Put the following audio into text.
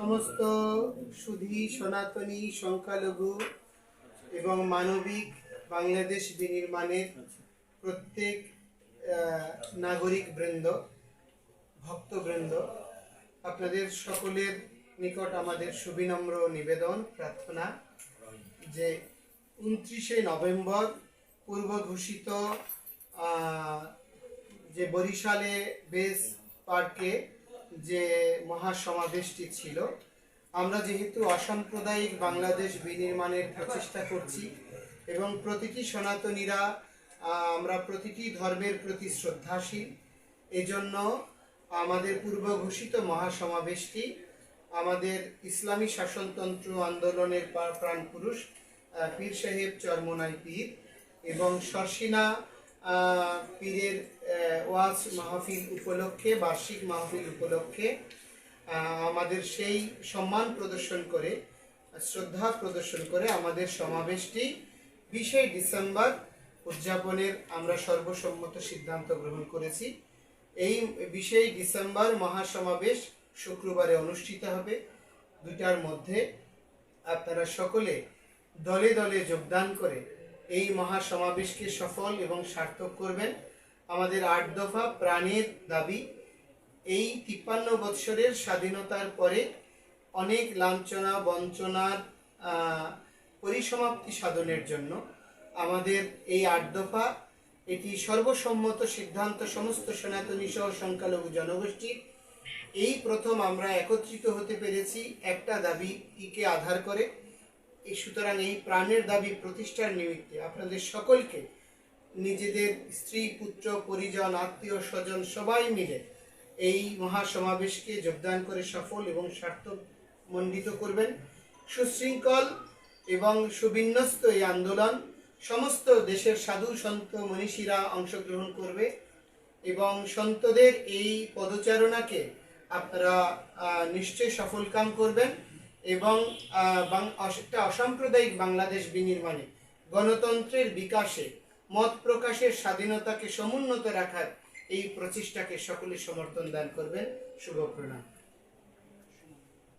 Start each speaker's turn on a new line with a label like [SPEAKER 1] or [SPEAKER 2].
[SPEAKER 1] সমস্ত সুধী, সনাতনী, সংখ্যালঘু এবং মানবিক বাংলাদেশ বিনির্মাণের প্রত্যেক নাগরিক বৃন্দ ভক্তবৃন্দ আপনাদের সকলের নিকট আমাদের সুবিনম্র নিবেদন, প্রার্থনা যে উনত্রিশে নভেম্বর পূর্ব ঘোষিত যে বরিশালে বেস পার্কে যে মহাসমাবেশটি ছিল আমরা যেহেতু অসাম্প্রদায়িক বাংলাদেশ বিনির্মাণের প্রচেষ্টা করছি এবং প্রতিটি সনাতনীরা আমরা প্রতিটি ধর্মের প্রতি শ্রদ্ধাশীল এজন্য আমাদের পূর্ব ঘোষিত মহাসমাবেশটি আমাদের ইসলামী শাসনতন্ত্র আন্দোলনের প্রা- প্রাণপুরুষ পীর সাহেব চরমনাই পীর এবং শর্ষিনা আহ, পীরের ওয়াজ মাহফিল উপলক্ষে, বার্ষিক মাহফিল উপলক্ষে আমাদের সেই সম্মান প্রদর্শন করে, শ্রদ্ধা প্রদর্শন করে আমাদের সমাবেশটি বিশে ডিসেম্বর উদযাপনের আমরা সর্বসম্মত সিদ্ধান্ত গ্রহণ করেছি। এই বিশেই ডিসেম্বর মহাসমাবেশ শুক্রবারে অনুষ্ঠিত হবে। দুটার মধ্যে আপনারা সকলে দলে দলে যোগদান করে এই মহাসমাবেশকে সফল এবং সার্থক করবেন আমাদের আট দফা প্রাণের দাবি। এই তিপ্পান্ন বৎসরের স্বাধীনতার পরে অনেক লাঞ্ছনা, বঞ্চনার পরিসমাপ্তি সাধনের জন্য আমাদের এই আট দফা, এটি সর্বসম্মত সিদ্ধান্ত, সমস্ত সনাতনী সহ সংখ্যালঘু জনগোষ্ঠীর। এই প্রথম আমরা একত্রিত হতে পেরেছি একটা দাবিকে আধার করে। এই সুতরাং এই প্রাণের দাবি প্রতিষ্ঠার নিমিত্তে আপনাদের সকলকে, নিজেদের স্ত্রী, পুত্র, পরিজন, আত্মীয়, স্বজন, সবাই মিলে এই মহাসমাবেশকে যোগদান করে সফল এবং সার্থক মণ্ডিত করবেন। সুশৃঙ্খল এবং সুবিন্যস্ত এই আন্দোলন সমস্ত দেশের সাধু সন্ত মনীষীরা অংশগ্রহণ করবে এবং সন্তদের এই পদচারণাকে আপনারা নিশ্চয়ই সফলকাম করবেন। এবং একটা অসাম্প্রদায়িক বাংলাদেশ বিনির্মাণে, গণতন্ত্রের বিকাশে, মত প্রকাশের স্বাধীনতাকে সমুন্নত রাখার এই প্রচেষ্টাকে সকলে সমর্থন দান করবেন। শুভ প্রণাম।